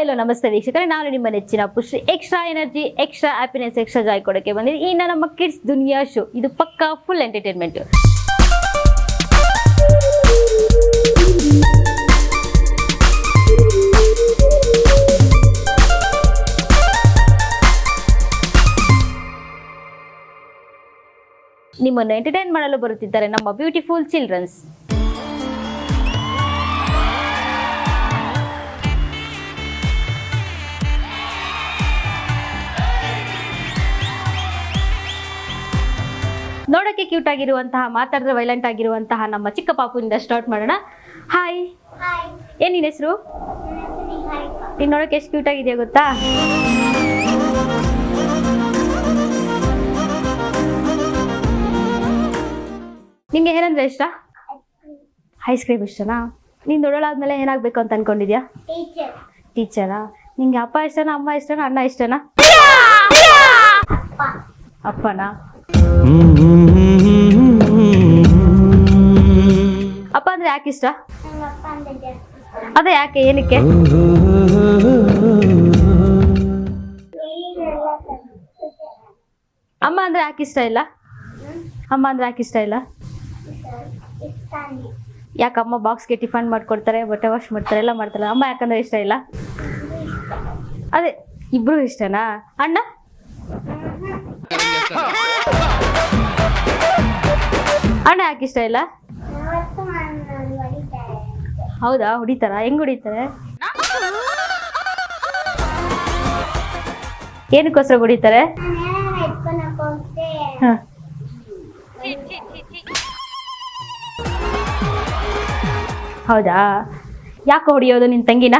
Hello ನಮಸ್ತೆ ವೀಕ್ಷಕರೇ. ನಾನು ನಿಮ್ಮ ನೆಚ್ಚಿನ Pushti extra energy extra happiness extra joy ಕೊಡೋಕೆ ಬಂದಿದ್ದೀನಿ. ಇನ್ನು ನಮ್ಮ ಕಿಡ್ಸ್ ದುನಿಯಾ ಶೋ ಇದು ಪಕ್ಕಾ ಫುಲ್ ಎಂಟರ್ಟೈನ್ಮೆಂಟ್ ನಿಮ್ಮನ್ನು ಎಂಟರ್ಟೈನ್ ಮಾಡಲು ಬರುತ್ತಿದ್ದಾರೆ ನಮ್ಮ ಬ್ಯೂಟಿಫುಲ್ ಚಿಲ್ಡ್ರನ್ಸ್ ನೋಡಕ್ಕೆ ಕ್ಯೂಟ್ ಆಗಿರುವಂತಹ ಮಾತಾಡಿದ್ರೆ ವೈಲೆಂಟ್ ಆಗಿರುವಂತಹ ನಮ್ಮ ಚಿಕ್ಕ ಪಾಪುವಿಂದ ಸ್ಟಾರ್ಟ್ ಮಾಡೋಣ. ಹಾಯ್ ಏನ್ ನಿನ್ನ ಹೆಸರು? ನೀನ್ ನೋಡಕ್ಕೆ ಎಷ್ಟು ಕ್ಯೂಟ್ ಆಗಿದೆಯಾ ಗೊತ್ತಾ? ನಿಮ್ಗೆ ಏನಂದ್ರೆ ಇಷ್ಟ? ಐಸ್ ಕ್ರೀಮ್ ಇಷ್ಟನಾ? ನೀನ್ ದೊಡ್ಡಳಾದ್ಮೇಲೆ ಏನಾಗ್ಬೇಕು ಅಂತ ಅನ್ಕೊಂಡಿದ್ಯಾ? ಟೀಚರಾ ನಿಂಗೆ ಅಪ್ಪ ಇಷ್ಟನಾ ಅಮ್ಮ ಇಷ್ಟನಾ ಅಣ್ಣ ಇಷ್ಟನಾ? ಅಪ್ಪನಾ? ಅಪ್ಪ ಅಂದ್ರೆ ಯಾಕೆ ಇಷ್ಟ? ಅದೇ ಯಾಕೆ, ಏನಕ್ಕೆ? ಅಮ್ಮ ಅಂದ್ರೆ ಯಾಕೆ ಇಷ್ಟ ಇಲ್ಲ? ಅಮ್ಮ ಅಂದ್ರೆ ಯಾಕೆ ಇಷ್ಟ ಇಲ್ಲ? ಯಾಕೆ ಅಮ್ಮ ಬಾಕ್ಸ್ಗೆ ಟಿಫನ್ ಮಾಡ್ಕೊಡ್ತಾರೆ, ಬಟ್ಟೆ ವಾಶ್ ಮಾಡ್ತಾರೆ, ಎಲ್ಲ ಮಾಡ್ತಾರೆ. ಅಮ್ಮ ಯಾಕಂದ್ರೆ ಇಷ್ಟ ಇಲ್ಲ? ಅದೇ, ಇಬ್ರು ಇಷ್ಟನಾ? ಅಣ್ಣ? ಅಣ್ಣ ಯಾಕೆ ಇಷ್ಟ ಇಲ್ಲ? ಹೌದಾ? ಹೊಡಿತಾರ? ಹೆಂಗ್ ಹೊಡಿತಾರೆ? ಏನಕ್ಕೋಸ್ಕರ ಹೊಡಿತಾರೆ. ಹೌದಾ? ಯಾಕೆ ಹೊಡಿಯೋದು ನಿನ್ ತಂಗಿನ?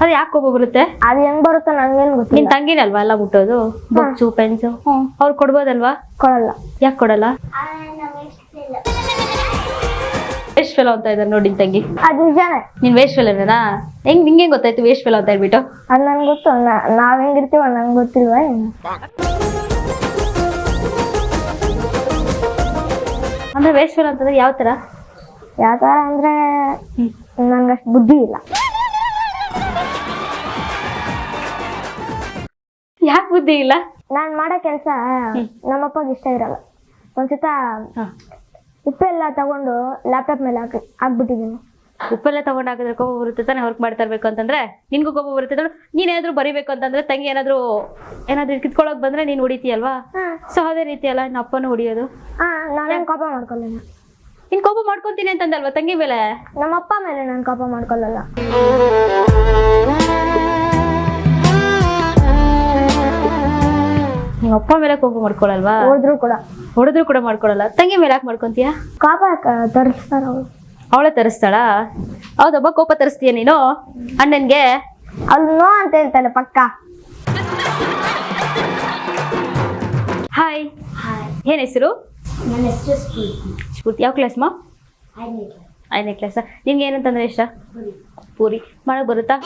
ಅದು ಯಾಕೆ ಕೋಪ ಬರುತ್ತೆ? ಅದು ಹೆಂಗ್ ಬರುತ್ತೋ ನಂಗೇನು ನಿನ್ ಗೊತ್ತಿಲ್ಲ ತಂಗಿನಲ್ವಾ ಎಲ್ಲ ಮುಟ್ಟೋದು? Books pens? ಅವ್ರು ಕೊಡ್ಬೋದಲ್ವಾ? ಕೊಡಲ್ಲ. ಯಾಕೆ ಕೊಡಲ್ಲ? ವೇಸ್ಟ್ ಫೆಲೋ ಅಂತ ಇದ್ದಾರೆ ನೋಡಿ ನಿನ್ ತಂಗಿ. ಅದು ನಿಜಾನೇ. ನೀನ್ ವೇಸ್ಟ್ ಫೆಲೋನೇನಾ ಹೆಂಗ್ ನಿಂಗೆ ಗೊತ್ತಾಯ್ತು ವೇಸ್ಟ್ ಫೆಲೋ ಅಂತ ಹೇಳ್ಬಿಟ್ಟು? ಅದು ನನ್ಗೆ ಗೊತ್ತು. ನಾ- ನಾವ್ ಹೆಂಗಿರ್ತೀವ ನಂಗ್ ಗೊತ್ತಿಲ್ವಾ ಏನು? ಅಂದ್ರೆ ವೇಸ್ಟ್ ಫೆಲೋ ಅಂತಂದ್ರೆ ಯಾವ ತರ? ಯಾವ ತರ ಅಂದ್ರೆ ನನ್ಗಷ್ಟು ಬುದ್ಧಿ ಇಲ್ಲ. ಯಾಕೆ ಬುದ್ಧಿ ಇಲ್ಲ? ನಾನ್ ಮಾಡೋ ಕೆಲಸ ನಮ್ಮಪ್ಪಗೆ ಇಷ್ಟ ಇರಲ್ಲ. ಒಂದ್ಸತ. ಉಪ್ಪೆಲ್ಲ ತಗೊಂಡು ಲ್ಯಾಪ್ಟಾಪ್ ಮೇಲೆ ಹಾಕಿ ಹಾಕ್ಬಿಟ್ಟಿದ್ದೀನಿ. ಉಪ್ಪೆಲ್ಲ ತಗೊಂಡ್ ಹಾಕಿದ್ರೆ ಕೋಪ ಬರುತ್ತೆ ತಾನೇ ವರ್ಕ್ ಮಾಡ್ತಾ ಇರ್ಬೇಕು ಅಂತಂದ್ರೆ? ನಿನ್ಗೂ ಕೋಪ ಬರುತ್ತೆ. ನೋಡು ನೀನ್ ಏನಾದ್ರು ಬರಿಬೇಕು ಅಂತಂದ್ರೆ ತಂಗಿ ಏನಾದ್ರು ಏನಾದ್ರು ಕಿತ್ಕೊಳಕ್ ಬಂದ್ರೆ ನೀನ್ ಹೊಡಿತೀಯಲ್ವಾ? ಸೊ ಅದೇ ರೀತಿ ಅಲ್ಲ ನಿನ್ನ ಅಪ್ಪನೂ ಹೊಡಿಯೋದು. ನಾನೇನು ಕೋಪ ಮಾಡ್ಕೊಳ್ಳಲ್ಲ ನೀನ್ ಕೋಪ ಮಾಡ್ಕೊಂತೀನಿ ಅಂತಂದಲ್ವಾ ತಂಗಿ ಮೇಲೆ? ನಮ್ಮಪ್ಪ ಮೇಲೆ ನಾನು ಕೋಪ ಮಾಡ್ಕೊಳ್ಳಲ್ಲ. ನಿಮ್ಮ ಅಪ್ಪ ಮೇಲೆ ಕೋಪ ಮಾಡ್ಕೊಳಲ್ವಾ? ಹೋದ್ರು ಕೂಡ. ಹೊಡೆದ್ರು ಕೂಡ ಮಾಡ್ಕೊಳಲ್ಲ. ತಂಗಿ ಮೇಲೆ ಯಾಕೆ ಮಾಡ್ಕೊಂತೀಯ? ಕೋಪ ತರಿಸ್ತಾರ ಅವ್ರು ಅವಳೆ ತರಿಸ್ತಾಳ? ಹೌದಬ್ಬ ಕೋಪ ತರಿಸ್ತೀಯ ನೀನು? ಅಣ್ಣನ್ಗೆ? ಅವ್ಳು ನೋ ಅಂತ ಹೇಳ್ತಾಳೆ ಪಕ್ಕ. ಹಾಯ್ ಏನ್ ಹೆಸರು? ನನ್ನ ಹೆಸರು ಸ್ಫೂರ್ತಿ. ಯಾವ ಕ್ಲಾಸ್ ಮಾ? ಐದನೇ ಕ್ಲಾಸ್ ನಿಮ್ಗೆ ಏನಂತಂದ್ರೆ ಇಷ್ಟ? ಪೂರಿ. ಮಾಡಕ್ ಬರುತ್ತಾ?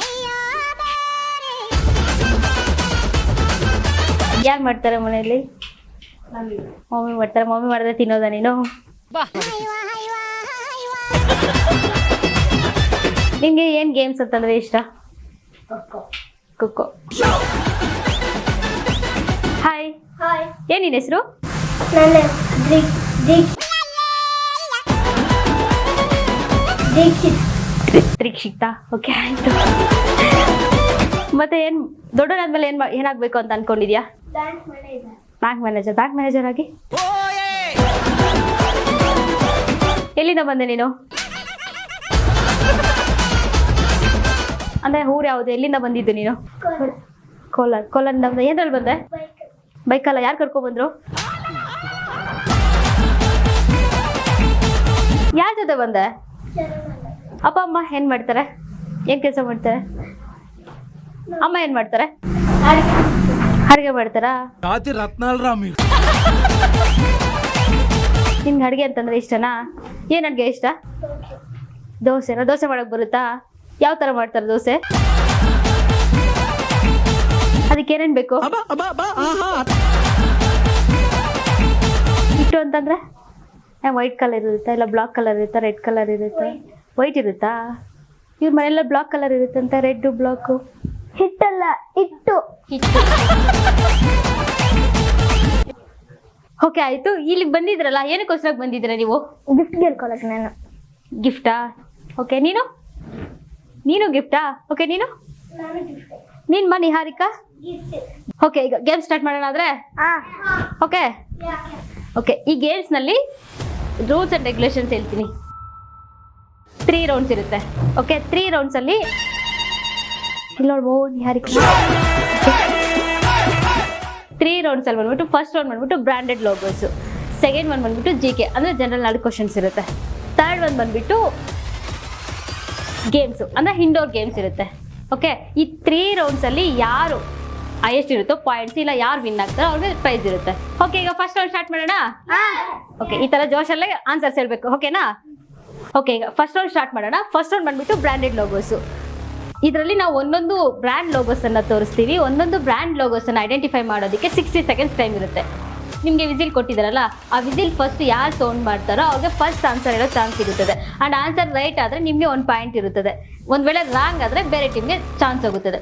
ಯಾರು ಮಾಡ್ತಾರೆ ಮನೆಯಲ್ಲಿ? ಮಮ್ಮಿ ಮಾಡ್ತಾರೆ ಮಮ್ಮಿ ಮಾಡಿದ್ರೆ ತಿನ್ನೋದ ನೀನು? ನಿಮಗೆ ಏನ್ ಗೇಮ್ಸ್ ಅಂತಂದ್ರೆ ಇಷ್ಟ? ಖೋಖೋ. ಹಾಯ್ ಹಾಯ್ ಏನಿನ ನಿನ್ ಹೆಸರು? ನನ್ನ ದೀಕ್ ದೀಕ್ ದೀಕ್ಷಿತ್. ತ್ರಿಕ್ಷಿತಾ ಓಕೆ ಆಯ್ತು. ಮತ್ತೆ ಏನ್ ದೊಡ್ಡನಾದ್ಮೇಲೆ ಏನ್ ಮಾ- ಏನಾಗ್ಬೇಕು ಅಂತ ಅನ್ಕೊಂಡಿದ್ಯಾ? ಬ್ಯಾಂಕ್ ಮ್ಯಾನೇಜರ್ ಬ್ಯಾಂಕ್ ಮ್ಯಾನೇಜರ್ ಆಗಿ? ಎಲ್ಲಿಂದ ಬಂದೆ ನೀನು? ಅಂದ್ರೆ ಊರು ಯಾವ್ದು? ಎಲ್ಲಿಂದ ಬಂದಿದ್ದು ನೀನು? ಕೋಲಾರ. ಕೋಲಾರಿಂದ ಬಂದ. ಏನ್ರಲ್ಲಿ ಬಂದೆ? ಬೈಕ್ ಬೈಕಲ್ಲ. ಯಾರು ಕರ್ಕೊ ಬಂದ್ರು? ಯಾರ ಜೊತೆ ಬಂದೆ? ಅಪ್ಪ ಅಮ್ಮ ಏನ್ ಮಾಡ್ತಾರೆ? ಏನ್ ಕೆಲಸ ಮಾಡ್ತಾರೆ? ಅಮ್ಮ ಏನ್ ಮಾಡ್ತಾರೆ? ಅಡಿಗೆ ಮಾಡ್ತಾರಾ? ನಿನ್ಗೆ ಅಡುಗೆ ಅಂತಂದ್ರೆ ಇಷ್ಟನಾ? ಏನ್ ಅಡುಗೆ ಇಷ್ಟ? ದೋಸೆನಾ? ದೋಸೆ ಮಾಡಕ್ ಬರುತ್ತಾ? ಯಾವ ತರ ಮಾಡ್ತಾರೆ ದೋಸೆ? ಅದಕ್ಕೆ ಏನೇನ್ ಬೇಕು? ಹಿಟ್ಟು ಅಂತಂದ್ರೆ? ವೈಟ್ ಕಲರ್ ಇರುತ್ತಾ? ಇಲ್ಲ ಬ್ಲಾಕ್ ಕಲರ್ ಇರುತ್ತಾ? ರೆಡ್ ಕಲರ್ ಇರುತ್ತೆ? ವೈಟ್ ಇರುತ್ತಾ? ಇವ್ರ ಮನೆಯಲ್ಲ ಬ್ಲಾಕ್ ಕಲರ್ ಇರುತ್ತಂತ? ರೆಡ್ ಬ್ಲಾಕ್ ಹಿಟ್ಟಲ್ಲ ಹಿಟ್ಟು. ಓಕೆ ಆಯ್ತು. ಇಲ್ಲಿಗೆ ಬಂದಿದ್ರಲ್ಲ ಏನಕ್ಕೋಸ್ಕರ ಬಂದಿದ್ರ ನೀವು? ಗಿಫ್ಟ್ ಗೆಲ್ಕೊಳಕ್ ನಾನು. ಗಿಫ್ಟಾ ಓಕೆ ನೀನು? ನೀನು ಗಿಫ್ಟಾ ಓಕೆ ನೀನು? ನೀನ್ ಮಾ ನಿಹಾರಿಕಾ? ಓಕೆ ಈಗ ಗೇಮ್ ಸ್ಟಾರ್ಟ್ ಮಾಡೋಣ ಆದ್ರೆ? ಹಾ ಓಕೆ ಓಕೆ ಈ ಗೇಮ್ಸ್ನಲ್ಲಿ ರೂಲ್ಸ್ ಅಂಡ್ ರೆಗ್ಯುಲೇಷನ್ಸ್ ಹೇಳ್ತೀನಿ. ತ್ರೀ ರೌಂಡ್ಸ್ ಇರುತ್ತೆ. ಓಕೆ ತ್ರೀ ರೌಂಡ್ಸ್ ಅಲ್ಲಿ ಇಲ್ಲಿ ನೋಡ್ಬೋದು ನಿಹಾರಿಕಾ ತ್ರೀ ರೌಂಡ್ಸ್ ಅಲ್ಲಿ ಬಂದ್ಬಿಟ್ಟು ಫಸ್ಟ್ ರೌಂಡ್ ಬಂದ್ಬಿಟ್ಟು ಬ್ರಾಂಡೆಡ್ ಲೋಗೋಸ್ ಸೆಕೆಂಡ್ ಒನ್ ಬಂದ್ಬಿಟ್ಟು ಜಿ ಕೆ ಅಂದ್ರೆ ಜನರಲ್ ನಾಲ್ಕು ಕ್ವಶನ್ಸ್ ಇರುತ್ತೆ. ಥರ್ಡ್ ಒನ್ ಬಂದ್ಬಿಟ್ಟು ಗೇಮ್ಸು ಅಂದ್ರೆ ಇಂಡೋರ್ ಗೇಮ್ಸ್ ಇರುತ್ತೆ. ಓಕೆ ಈ ತ್ರೀ ರೌಂಡ್ಸ್ ಅಲ್ಲಿ ಯಾರು ಹೈಯೆಸ್ಟ್ ಇರುತ್ತೋ ಪಾಯಿಂಟ್ಸ್ ಇಲ್ಲ ಯಾರು ವಿನ್ ಆಗ್ತಾರೋ ಅವ್ರಿಗೆ ಪ್ರೈಸ್ ಇರುತ್ತೆ. ಓಕೆ ಈಗ ಫಸ್ಟ್ ರೌಂಡ್ ಸ್ಟಾರ್ಟ್ ಮಾಡೋಣ? ಓಕೆ ಈ ತರ ಜೋಶಲ್ಲೇ ಆನ್ಸರ್ಸ್ ಹೇಳಬೇಕು. ಓಕೆನಾ ಓಕೆ ಈಗ ಫಸ್ಟ್ ರೌಂಡ್ ಸ್ಟಾರ್ಟ್ ಮಾಡೋಣ. ಫಸ್ಟ್ ರೌಂಡ್ ಬಂದ್ಬಿಟ್ಟು ಬ್ರಾಂಡೆಡ್ ಲೋಗೋಸು ಇದರಲ್ಲಿ ನಾವು ಒಂದೊಂದು ಬ್ರ್ಯಾಂಡ್ ಲೋಗೋಸ್ ಅನ್ನ ತೋರಿಸ್ತೀವಿ ಒಂದೊಂದು ಬ್ರ್ಯಾಂಡ್ ಲೋಗೋಸ್ ಅನ್ನ ಐಡೆಂಟಿಫೈ ಮಾಡೋದಕ್ಕೆ ಸಿಕ್ಸ್ಟಿ ಸೆಕೆಂಡ್ಸ್ ಟೈಮ್ ಇರುತ್ತೆ. ನಿಮಗೆ ವಿಸಿಲ್ ಕೊಟ್ಟಿದ್ದಾರಲ್ಲ ಆ ವಿಸಿಲ್ ಫಸ್ಟ್ ಯಾರು ಸೌಂಡ್ ಮಾಡ್ತಾರೋ ಅವ್ರಿಗೆ ಫಸ್ಟ್ ಆನ್ಸರ್ ಇರೋ ಚಾನ್ಸ್ ಇರುತ್ತದೆ ಅಂಡ್ ಆನ್ಸರ್ ರೈಟ್ ಆದ್ರೆ ನಿಮಗೆ ಒಂದು ಪಾಯಿಂಟ್ ಇರುತ್ತದೆ. ಒಂದ್ ವೇಳೆ ರಾಂಗ್ ಆದ್ರೆ ಬೇರೆ ಟೀಮ್ಗೆ ಚಾನ್ಸ್ ಹೋಗುತ್ತದೆ.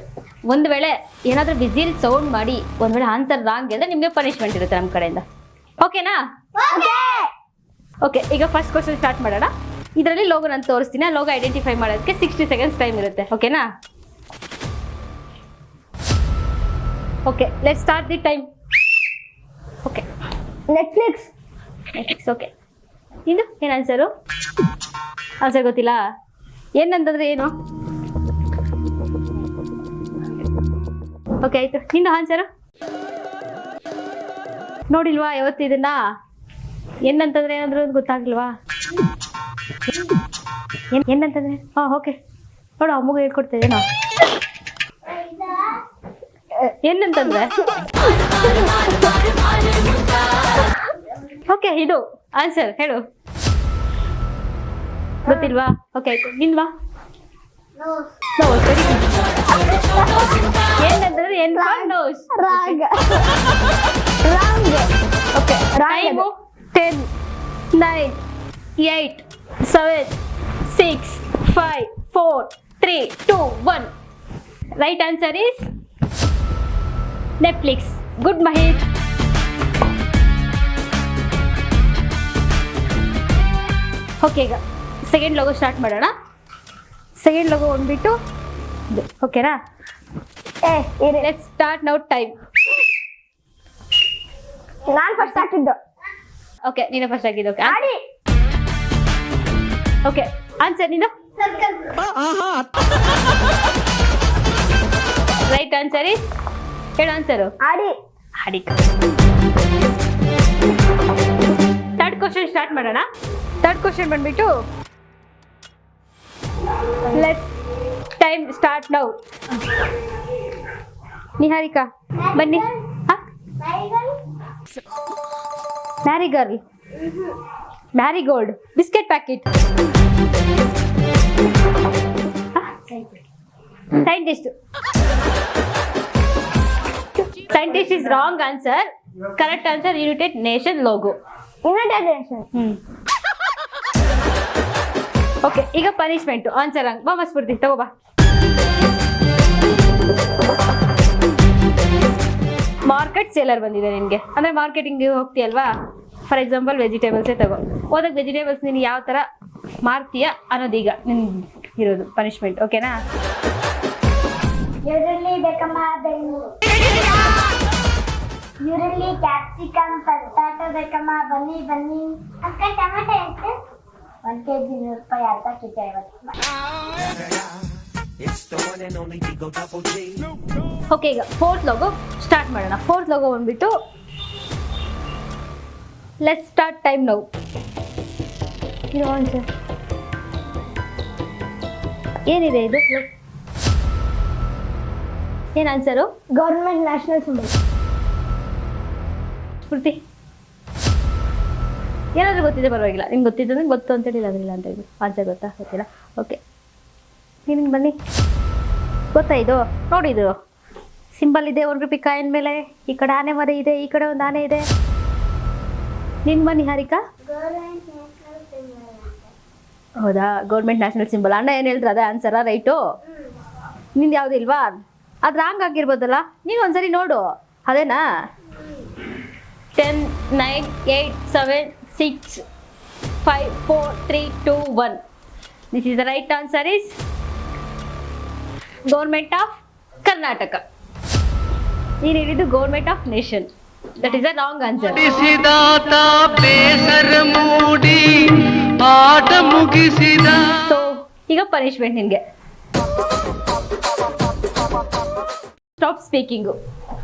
ಒಂದು ವೇಳೆ ಏನಾದರೂ ವಿಸಿಲ್ ಸೌಂಡ್ ಮಾಡಿ ಒಂದ್ ವೇಳೆ ಆನ್ಸರ್ ರಾಂಗ್ ಅಂದರೆ ನಿಮಗೆ ಪನಿಷ್ಮೆಂಟ್ ಇರುತ್ತೆ ನಮ್ಮ ಕಡೆಯಿಂದ. ಓಕೆನಾ ಓಕೆ ಈಗ ಫಸ್ಟ್ ಕ್ವಶನ್ ಸ್ಟಾರ್ಟ್ ಮಾಡೋಣ. ಇದರಲ್ಲಿ ಲೋಗೋ ನಾನು ತೋರಿಸ್ತೀನಿ. ಆ ಲೋಗೋ ಐಡೆಂಟಿಫೈ ಮಾಡೋದಕ್ಕೆ ಸಿಕ್ಸ್ಟಿ ಸೆಕೆಂಡ್ಸ್ ಟೈಮ್ ಇರುತ್ತೆ. ಓಕೆನಾ okay let start the time okay Netflix Netflix okay ಇದು ಏನು ಆನ್ಸರು ಆನ್ಸರ್ ಗೊತ್ತಿಲ್ಲ. ಏನಂತಂದ್ರೆ ಏನು? ಓಕೆ ಆಯಿತು. ನಿಂದು ಆನ್ಸರು ನೋಡಿಲ್ವಾ ಯಾವತ್ತು ಇದನ್ನ? ಏನಂತಂದ್ರೆ ಏನಾದರೂ ಗೊತ್ತಾಗ್ಲಿಲ್ವಾ ಏನ್ ಏನಂತಂದ್ರೆ ಹಾ ಓಕೆ ನೋಡು ಅಮ್ಮಗ ಹೇಳ್ಕೊಡ್ತಾ ಇದ್ದೇನೋ ಏನಂತಂದ್ರೆ ಓಕೆ ಇದು ಆನ್ಸರ್ ಹೇಳು ಗೊತ್ತಿಲ್ವಾ ಓಕೆ ಆಯ್ತು ನಿನ್ವಾ ಏನಂತಂದ್ರೆ ಏನ್ ನೋಸ್ ರಾಗ wrong okay wrong time ten nine eight seven six five four three two one right answer is Netflix good Mahesh okay ಈಗ ಸೆಕೆಂಡ್ ಲೋಗೋ ಸ್ಟಾರ್ಟ್ ಮಾಡೋಣ. ಸೆಕೆಂಡ್ ಲೋಗೋ ಬಂದ್ಬಿಟ್ಟು ಓಕೆನಾ ಏ ಇರಿ ಲೆಟ್ ಸ್ಟಾರ್ಟ್ ನೌ ಟೈಮ್ ನಾನು ಫಸ್ಟ್ ಹಾಕಿದ್ದು. Okay ನೀನು first ಹಾಕಿದ್ದು ಓಕೆ ಆಡಿ ಓಕೆ ಆನ್ಸರ್ ನೀನು? ರೈಟ್ ಆನ್ಸರ್ ಇಸ್ ಹೇಳು ಆನ್ಸರು ಆಡಿ. ಹಾಡಿ ಥರ್ಡ್ ಕ್ವಶನ್ ಸ್ಟಾರ್ಟ್ ಮಾಡೋಣ. ಥರ್ಡ್ ಕ್ವಶನ್ ಬಂದ್ಬಿಟ್ಟು let's time start now Niharika ಬನ್ನಿ. Marie girl marigold biscuit packet scientist scientist is wrong answer correct answer united nation logo united nation hmm okay ಈಗ punishment answer ಹಂಗ್ ಬಾ ಮಸ್ಬಿಡ್ತಿ ತಗೋ ಬಾ. Market seller ಬಂದಿದೆ ನಿನ್ಗೆ. ಅಂದ್ರೆ ಮಾರ್ಕೆಟಿಂಗ್ ಹೋಗ್ತೀಯಲ್ವಾ? ಫಾರ್ ಎಕ್ಸಾಂಪಲ್ ವೆಜಿಟೇಬಲ್ಸೇ ತಗೋ. ಹೋದಾಗ ವೆಜಿಟೇಬಲ್ಸ್ ನೀನು ಯಾವ ಥರ ಮಾರ್ತೀಯ ಅನ್ನೋದೀಗ ನಿನ್ ಇರೋದು ಪನಿಷ್ಮೆಂಟ್ ಓಕೆನಾ ಈರುಳ್ಳಿ ಬೇಕಮ್ಮ ಬೆಂಗಳೂರು ಈರುಳ್ಳಿ ಕ್ಯಾಪ್ಸಿಕಮ್ ಪಟಾಟ ಬೇಕಮ್ಮ ಬನ್ನಿ ಬನ್ನಿ. ಅಕ್ಕ ಟೊಮೆಟೊ ಎಷ್ಟು? ಒಂದು ಕೆ ಜಿ ನೂರು ರೂಪಾಯಿ ಅರ್ಧ ಕೆ ಜಿ ಐವತ್ತು. ಓಕೆ ಈಗ ಫೋರ್ತ್ ಲೋಗೋ ಸ್ಟಾರ್ಟ್ ಮಾಡೋಣ. ಫೋರ್ತ್ ಲೋಗೋ ಬಂದ್ಬಿಟ್ಟು ಲೆಸ್ ಸ್ಟಾರ್ಟ್ ಟೈಮ್ ಆನ್ಸರ್ ಏನಿದೆ ಇದು? ಏನು answer government national symbol Spoorthi ಏನಾದರೂ ಗೊತ್ತಿದೆ ಪರವಾಗಿಲ್ಲ. ನಿಮ್ಗೆ ಗೊತ್ತಿದ್ದಂದ್ರೆ ಗೊತ್ತು ಅಂತ ಹೇಳಿಲ್ಲ ಅದ್ರಿಲ್ಲ ಅಂತ ಹೇಳಿ. ಆನ್ಸರ್ ಗೊತ್ತಾ? ಗೊತ್ತಿಲ್ಲ. ಓಕೆ ನಿಮ್ಗೆ ಬನ್ನಿ. ಗೊತ್ತಾ ಇದು? ನೋಡಿ ಇದು. ಸಿಂಬಲ್ ಇದೆ ಒಂದು ರೂಪಾಯಿ ಕಾಯಿನ ಮೇಲೆ. ಈ ಕಡೆ ಆನೆ ಮರ ಇದೆ, ಈ ಕಡೆ ಒಂದು ಆನೆ ಇದೆ. ನಿನ್ ಮನಿ ಹಾರಿಕಾ. ಹೌದಾ? ಗೌರ್ಮೆಂಟ್ ನ್ಯಾಷನಲ್ ಸಿಂಬಲ್ ಅಣ್ಣ ಏನು ಹೇಳಿದ್ರೆ ಅದೇ ಆನ್ಸರಾ ರೈಟು ನಿಂದು ಯಾವುದಿಲ್ವಾ ಅದು ರಾಂಗ್ ಆಗಿರ್ಬೋದಲ್ಲ? ನೀನು ಒಂದ್ಸರಿ ನೋಡು. ಅದೇನಾ? Ten nine eight seven six five four three two one this is the right answer is government of Karnataka ನೀನು ಹೇಳಿದ್ದು government of nation that is a wrong answer ಮುಗಿಸಿದಾತ ಬೇಸರ ಮೂಡಿ ಪಾಠ ಮುಗಿಸಿದ. ಸೊ ಈಗ ಪನಿಷ್ಮೆಂಟ್ ನಿಮಗೆ. ಸ್ಟಾಪ್ ಸ್ಪೀಕಿಂಗು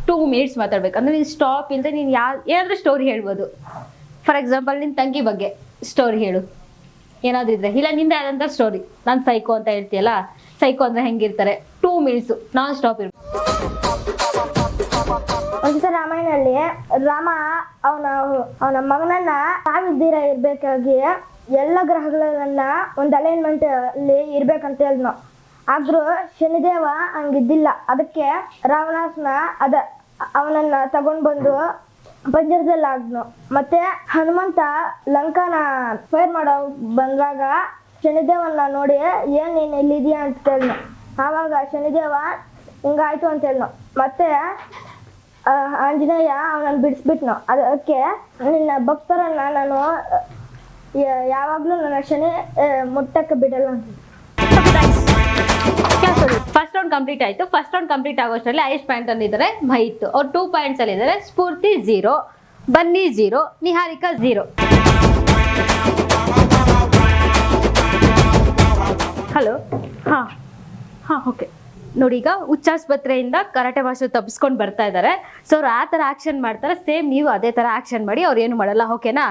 ಟೂ ಮಿನಿಟ್ಸ್ ಮಾತಾಡ್ಬೇಕು. ಅಂದ್ರೆ ನೀನು ಸ್ಟಾಪ್ ಇಲ್ಲದೆ ನೀನು ಯಾ ಏನಾದರೂ ಸ್ಟೋರಿ ಹೇಳ್ಬೋದು. ಫಾರ್ ಎಕ್ಸಾಂಪಲ್ ನಿನ್ನ ತಂಗಿ ಬಗ್ಗೆ ಸ್ಟೋರಿ ಹೇಳು. ಏನಾದ್ರೂ ಇದ್ರೆ. ಇಲ್ಲ ನಿಂದ ಯಾವ್ದಂತ ಸ್ಟೋರಿ ನಾನು ಸೈಕೋ ಅಂತ ಹೇಳ್ತೀಯಲ್ಲ ಸೈಕೋ ಅಂದ್ರೆ ಹೆಂಗಿರ್ತಾರೆ. ಟೂ ಮಿನಿಟ್ಸ್ ನಾನ್ ಸ್ಟಾಪ್ ಇರ್ಬೇಕು ಒಂದ್ಸಲ ರಾಮಾಯಣಲ್ಲಿ ರಾಮ ಅವನ ಅವನ ಮಗನನ್ನ ಸಾವಿದ್ದೀರ ಇರ್ಬೇಕಾಗಿ ಎಲ್ಲ ಗ್ರಹಗಳನ್ನ ಒಂದು ಅಲೈನ್ಮೆಂಟ್ ಅಲ್ಲಿ ಇರ್ಬೇಕಂತ ಹೇಳಿದ್ನು. ಆದ್ರೂ ಶನಿದೇವ ಹಂಗಿದ್ದಿಲ್ಲ. ಅದಕ್ಕೆ ರಾವಣಾಸನ ಅದ, ಅವನನ್ನ ತಗೊಂಡ್ ಬಂದು ಪಂಜರದಲ್ಲಿ ಆಗ್ನು ಮತ್ತೆ ಹನುಮಂತ ಲಂಕಾನ ಫೈರ್ ಮಾಡೋ ಬಂದಾಗ ಶನಿದೇವನ್ನ ನೋಡಿ, ಏನ್ ನೀನ್ ಇಲ್ಲಿದೀಯ ಅಂತ ಕೇಳ್ನು ಆವಾಗ ಶನಿದೇವ, ಹಿಂಗಾಯ್ತು ಅಂತ ಹೇಳ್ನು. ಮತ್ತೆ ಆಂಜನೇಯ ಅವನನ್ನು ಬಿಡಿಸ್ಬಿಟ್ನು. ಅದಕ್ಕೆ ನಿನ್ನ ಭಕ್ತರನ್ನ ನಾನು ಯಾವಾಗಲೂ ನನ್ನ ಶನಿ ಮುಟ್ಟಕ್ಕೆ ಬಿಡಲ್ಲ ಅಂತ ಫಸ್ಟ್ ರೌಂಡ್ ಕಂಪ್ಲೀಟ್ ಆಯ್ತು. ಫಸ್ಟ್ ರೌಂಡ್ ಕಂಪ್ಲೀಟ್ ಆಗೋಷ್ಟರಲ್ಲಿ ಐಸ್ ಪಾಯಿಂಟ್ ಅಲ್ಲಿ ಇದ್ದಾರೆ ಮಹಿತ್ ಅವ್ರು ಟೂ ಪಾಯಿಂಟ್ಸ್ ಅಲ್ಲಿ ಇದ್ದಾರೆ. ಸ್ಫೂರ್ತಿ ಝೀರೋ ಬನ್ನಿ ಝೀರೋ ನಿಹಾರಿಕಾ ಝೀರೋ ಹಲೋ ಹಾಂ ಹಾಂ ಓಕೆ ನೋಡಿ ಈಗ ಹುಚ್ಚಾಸ್ಪತ್ರೆಯಿಂದ ಕರಾಟೆ ಭಾಷೆ ತಪ್ಪಿಸ್ಕೊಂಡು ಬರ್ತಾ ಇದ್ದಾರೆ ಸೊ ಅವ್ರು ಆ ಥರ ಆಕ್ಷನ್ ಮಾಡ್ತಾರೆ. ಸೇಮ್ ನೀವು ಅದೇ ಥರ ಆಕ್ಷನ್ ಮಾಡಿ ಅವ್ರು ಏನು ಮಾಡಲ್ಲ. ಓಕೆನಾ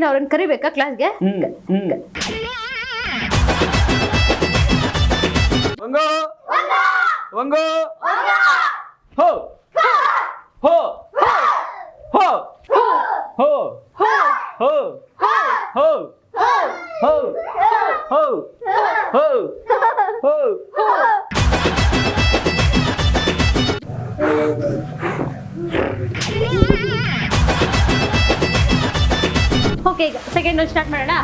ನೀನು ಅವ್ರನ್ನ ಕರಿಬೇಕಾ ಕ್ಲಾಸ್ಗೆ ಹ್ಮ್ ಹ್ಮ್ ಒಂಗೋ ಒಂಗೋ ಹೋ ಹೋ ಹೋ ಹೋ ಹೋ ಹೋ ಹೋ ಹೋ ಹೋ ಹೋ ಓಕೆ ಈಗ ಸೆಕೆಂಡ್ ರೌಂಡ್ ಸ್ಟಾರ್ಟ್ ಮಾಡೋಣ?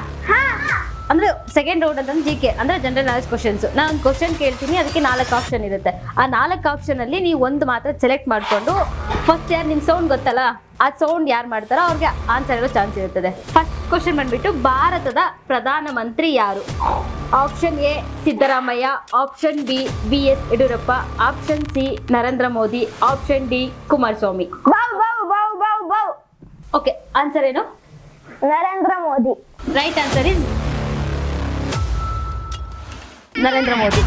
ಅಂದ್ರೆ ಸೆಕೆಂಡ್ ರೌಂಡ್ ಅಂತಂದ್ರೆ ಜಿ ಕೆ ಅಂದ್ರೆ ಜನರಲ್ ನಾಲೆಜ್ ಕ್ವಶನ್ಸ್ ನಾನು ಒಂದು ಕ್ವಶನ್ ಕೇಳ್ತೀನಿ ಅದಕ್ಕೆ ನಾಲ್ಕು ಆಪ್ಷನ್ ಇರುತ್ತೆ. ಆ ನಾಲ್ಕು ಆಪ್ಷನ್ ಅಲ್ಲಿ ನೀವು ಒಂದು ಮಾತ್ರ ಸೆಲೆಕ್ಟ್ ಮಾಡ್ಕೊಂಡು ಫಸ್ಟ್ ಯಾರು ನಿಮ್ ಸೌಂಡ್ ಗೊತ್ತಲ್ಲ ಆ ಸೌಂಡ್ ಯಾರು ಮಾಡ್ತಾರೋ ಅವ್ರಿಗೆ ಆನ್ಸರ್ ಇರೋ ಚಾನ್ಸ್ ಇರುತ್ತದೆ. ಫಸ್ಟ್ ಕ್ವಶನ್ ಬಂದ್ಬಿಟ್ಟು ಭಾರತದ ಪ್ರಧಾನ ಮಂತ್ರಿ ಯಾರು? Option A Siddaramaiah option B B S Yediyurappa option C Narendra Modi option D Kumaraswamy. Okay answer ಏನು? Narendra Modi. Right answer is Narendra Modi.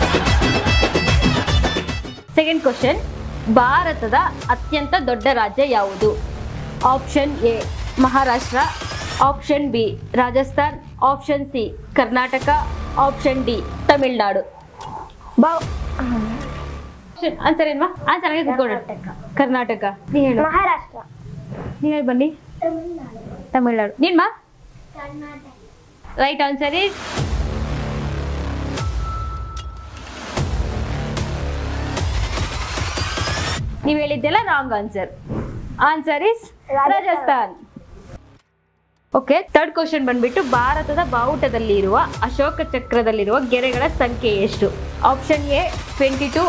Second question ಭಾರತದ ಅತ್ಯಂತ ದೊಡ್ಡ ರಾಜ್ಯ ಯಾವುದು? Option A Maharashtra. Option B Rajasthan. Option C Karnataka. Option D Tamil Nadu. Answer ಏನ್ವಾ? Answer Karnataka. Maharashtra. ನೀ ಹೇಳಿ ಬನ್ನಿ. ತಮಿಳ್ನಾಡು. ನಿಮ್ಮ ರೈಟ್ ಆನ್ಸರ್ ಇಸ್ ನೀವು ಹೇಳಿದ್ದೆಲ್ಲ wrong answer answer is Rajasthan. Okay third question ಬಂದ್ಬಿಟ್ಟು ಭಾರತದ ಬಾವುಟದಲ್ಲಿ ಇರುವ ಅಶೋಕ ಚಕ್ರದಲ್ಲಿರುವ ಗೆರೆಗಳ ಸಂಖ್ಯೆ ಎಷ್ಟು? Option A twenty two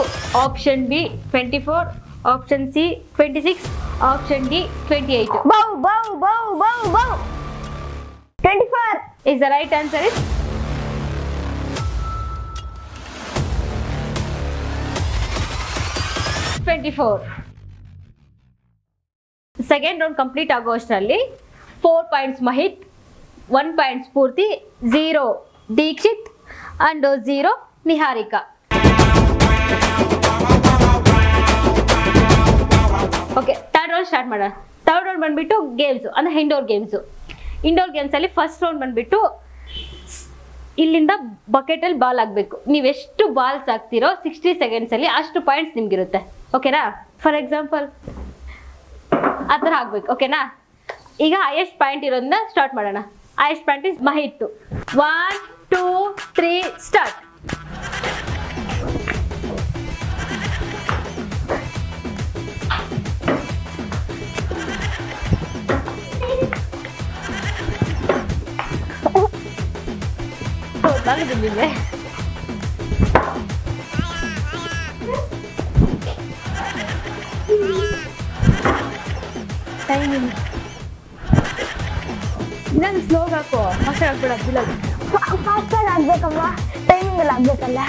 option B twenty four option C twenty six option D twenty eight ಬೌ ಬಾವು ಬಾವು ಬಾವು ಬೌ twenty four is the right answer is twenty four second round complete ಆಗುವಷ್ಟರಲ್ಲಿ four points Mahith one point Spoorthi zero Dikshith and zero Niharika start ಮಾಡೋಣ third round ಬಂದ್ಬಿಟ್ಟು games ಅಂದ್ರೆ indoor games indoor games ಅಲ್ಲಿ first round ಬಂದ್ಬಿಟ್ಟು ಇಲ್ಲಿಂದ bucket ಅಲ್ಲಿ ball ಆಗಬೇಕು ಎಷ್ಟು balls ಹಾಕ್ತಿರೋ ಸಿಕ್ಸ್ಟಿ ಸೆಕೆಂಡ್ಸ್ ಅಲ್ಲಿ ಅಷ್ಟು ಪಾಯಿಂಟ್ಸ್ ನಿಮ್ಗಿರುತ್ತೆ. ಓಕೆನಾ ಫಾರ್ ಎಕ್ಸಾಂಪಲ್ ಆ ಥರ ಆಗ್ಬೇಕು ಓಕೆನಾ ಈಗ ಹೈಯೆಸ್ಟ್ ಪಾಯಿಂಟ್ ಇರೋದನ್ನ ಸ್ಟಾರ್ಟ್ ಮಾಡೋಣ. Highest point is ಮಹಿತ್ತು one two three start ನಾನು ಬಿದ್ದಿದ್ದೆ ಟೈಮಿಂಗ್ ನಾನು ಸ್ಲೋ ಹಾಕೋ ಫಸ್ಟ್ ಹಾಕ್ಬೇಡ ಬಿಡೋದು ಫಾಸ್ಟಾಗಿ ಆಗ್ಬೇಕಮ್ಮ ಟೈಮಿಂಗ್ ಅಲ್ಲಿ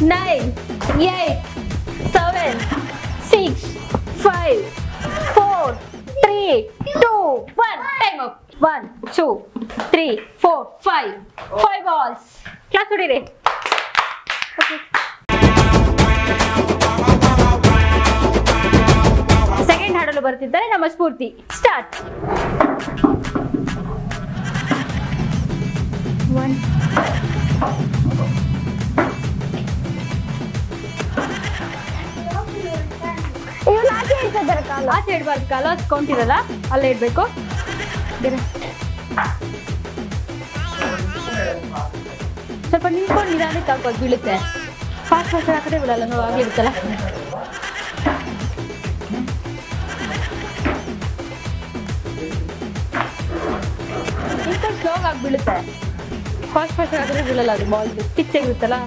ಆಗ್ಬೇಕಲ್ಲ ten nine eight seven six five four three two one time up one two three four five five balls class ಹೊಡೀರಿ ಸೆಕೆಂಡ್ ಹಾಡಲು ಬರ್ತಿದ್ದಾರೆ. ನಮ್ಮ ಸ್ಫೂರ್ತಿ. ಸ್ಟಾರ್ಟ್ ಒನ್ ಇಡ್ತಿದ್ದಾರೆ ಕಾಲು. ಆಚೆ ಇಡಬಾರ್ದು ಕಾಲು ಅದು ಅಲ್ಲೇ ಇಡಬೇಕು. ಸ್ವಲ್ಪ ನಿಂತ್ಕೊಂಡು ನಿಧಾನಕ್ಕೆ ಹಾಕೋದು ಬೀಳುತ್ತೆ. ಫಾಸ್ಟ್ ಫಾಸ್ಟ್ ಹಾಕಿದ್ರೆ ಬಿಡಲ್ಲ, ನಾವು ಆಗಿರುತ್ತಲ್ಲ. ನಿಂತ್ಕೊಂಡು ಸ್ಲೋ ಆಗಿ ಬೀಳುತ್ತೆ. ಫಾಸ್ಟ್ ಫಾಸ್ಟ್ ಹಾಕಿದ್ರೆ ಬೀಳಲ್ಲ ಅದು ಬಾಲ್ ಪಿಚ್ ಆಗಿರುತ್ತಲ್ಲ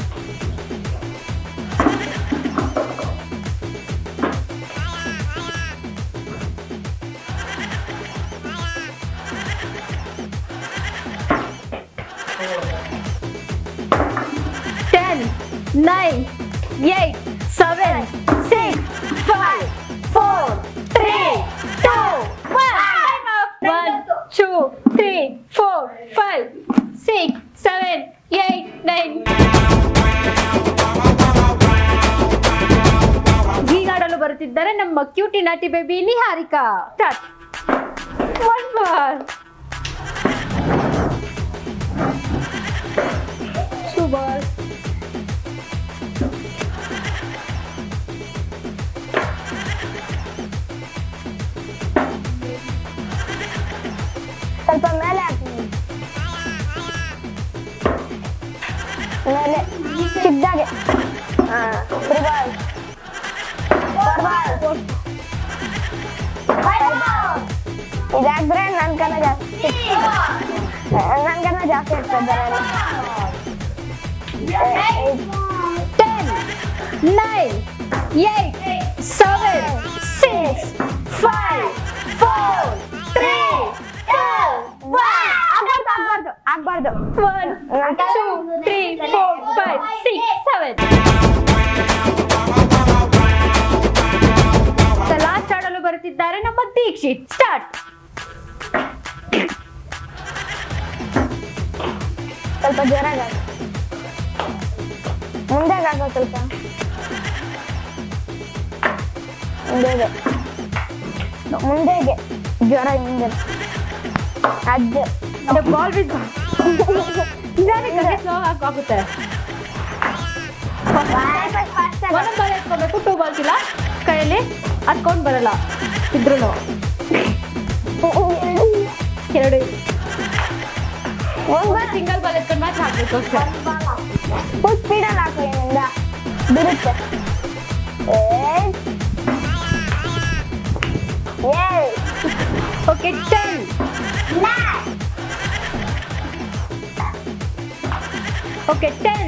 eight, seven, six, five, four, three, two, one. One, two, three, four, five, six, seven, eight, nine. ಗೀಗಾಡಲು ಬರುತ್ತಿದ್ದಾರೆ ನಮ್ಮ cutie naughty baby Niharika start one bar two bar ಮೇಲೆ ಚಿಕ್ಕದಾಗೆ ಹಾ ತ್ರೀ ಬಾಲ್ ಫೋರ್ ಬಾಲ್ ಇದಾದ್ರೆ ನನ್ ಕನ್ನ ಜಾಸ್ತಿ ನನ್ ಕನ್ನ ಜಾಸ್ತಿ ಇಡ್ತಿದ್ದಾರೆ ten, nine, eight, seven, six, five, four, three, two, one. ಆಗ್ಬಾರ್ದು ಆಗ್ಬಾರ್ದು. One two three four five six seven last ಆಡಲು ಬರುತ್ತಿದ್ದಾರೆ ನಮ್ಮ ದೀಕ್ಷಿತ್. ಸ್ಟಾರ್ಟ್ ಸ್ವಲ್ಪ ಜ್ವರ ಮುಂದಾಗ ಮುಂದೆ ಹಾಕೋ ಸ್ವಲ್ಪ. ಮುಂದೆಗೆ ಮುಂದೆಗೆ ಜ್ವರ ಹಿಂದೆ. ಅಜ್ಜ. ಬಾಲ್ ಬಿದ್ ನಿಧಾನಕ್ಕೆ ಸ್ಲೋ ಹಾಕಾಗುತ್ತೆ ಒಂದೊಂದು ಬಾಲ್ ಎತ್ಕೋಬೇಕು ಟೂ ಬಾಲ್ಸ್ ಇಲ್ಲ ಕೈಯಲ್ಲಿ ಹತ್ಕೊಂಡು ಬರಲ್ಲ ಇದ್ರು ಎರಡು. ಒಂದು ಸಿಂಗಲ್ ಬಾಲ್ ಎತ್ಕೊಂಡು ಮ್ಯಾಚ್ ಹಾಕ್ಬೇಕು ಫುಲ್ ಸ್ಪೀಡಲ್ಲಿ ಹಾಕು ಏನಿಂದ. Okay ten okay ten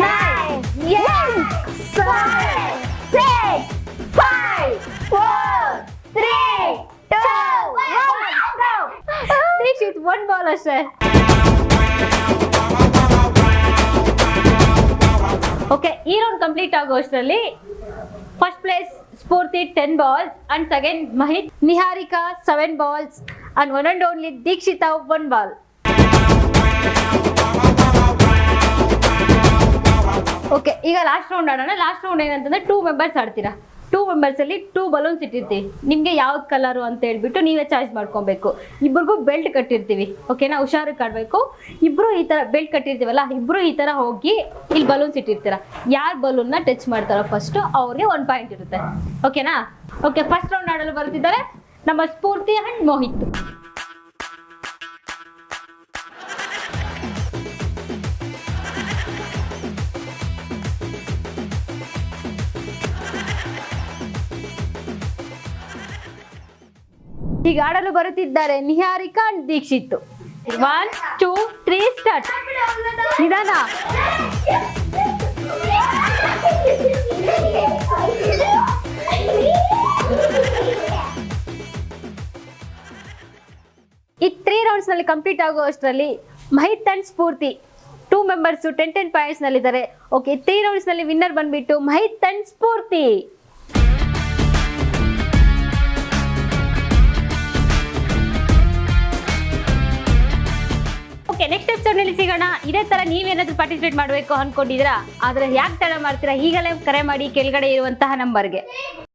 Nine, eight, seven, six, five, four, three, two, one, go. Dikshith one ball ಅಷ್ಟೇ ಕಂಪ್ಲೀಟ್ ಆಗೋ ಅಷ್ಟರಲ್ಲಿ first place Spoorthi ten balls and second Mahith Niharika seven balls and one and only Dikshitha one ball ಈಗ last round ಆಡೋಣ. Last round ಏನಂತಂದ್ರೆ two members ಆಡ್ತೀರಾ. Two members ಅಲ್ಲಿ two balloons ಇಟ್ಟಿರ್ತೀವಿ. ನಿಮ್ಗೆ ಯಾವ್ದು ಕಲರ್ ಅಂತ ಹೇಳ್ಬಿಟ್ಟು ನೀವೇ ಚಾಯ್ಸ್ ಮಾಡ್ಕೊಬೇಕು. ಇಬ್ಬರಿಗೂ ಬೆಲ್ಟ್ ಕಟ್ಟಿರ್ತೀವಿ. ಓಕೆನಾ ಹುಷಾರು ಕಾಡ್ಬೇಕು ಇಬ್ರು ಈ ತರ ಬೆಲ್ಟ್ ಕಟ್ಟಿರ್ತೀವಲ್ಲ, ಇಬ್ರು ಈ ತರ ಹೋಗಿ ಇಲ್ಲಿ ಬಲೂನ್ಸ್ ಇಟ್ಟಿರ್ತೀರ. ಯಾರ್ ಬಲೂನ್ನ ಟಚ್ ಮಾಡ್ತಾರೋ ಫಸ್ಟ್ ಅವ್ರಿಗೆ ಒನ್ ಪಾಯಿಂಟ್ ಇರುತ್ತೆ. ಓಕೆನಾ ಓಕೆ ಫಸ್ಟ್ ರೌಂಡ್ ಆಡಲು ಬರ್ತಿದ್ದಾರೆ ನಮ್ಮ ಸ್ಫೂರ್ತಿ ಅಂಡ್ ಮೋಹಿತ್. ಈಗ ಆಡಲು ಬರುತ್ತಿದ್ದಾರೆ Niharika Dikshith. One two three start ನಿಧಾನ. ಈ ತ್ರೀ ರೌಂಡ್ಸ್ನಲ್ಲಿ complete ಆಗುವಷ್ಟರಲ್ಲಿ Mahith and Spoorthi two members ten ten points ನಲ್ಲಿದ್ದಾರೆ. Okay three ರೌಂಡ್ಸ್ನಲ್ಲಿ ವಿನ್ನರ್ ಬಂದ್ಬಿಟ್ಟು ಮಹಿತ್ ಅಂಡ್ ಸ್ಫೂರ್ತಿ. ಎಪಿಸೋಡ್ನಲ್ಲಿ ಸಿಗೋಣ. ಇದೇ ತರ ನೀವೇನಾದ್ರೂ ಪಾರ್ಟಿಸಿಪೇಟ್ ಮಾಡಬೇಕು ಅನ್ಕೊಂಡಿದ್ದೀರಾ? ಆದ್ರೆ ಯಾಕೆ ತಡ ಮಾಡ್ತೀರಾ? ಈಗಲೇ ಕರೆ ಮಾಡಿ ಕೆಳಗಡೆ ಇರುವಂತಹ ನಂಬರ್ಗೆ.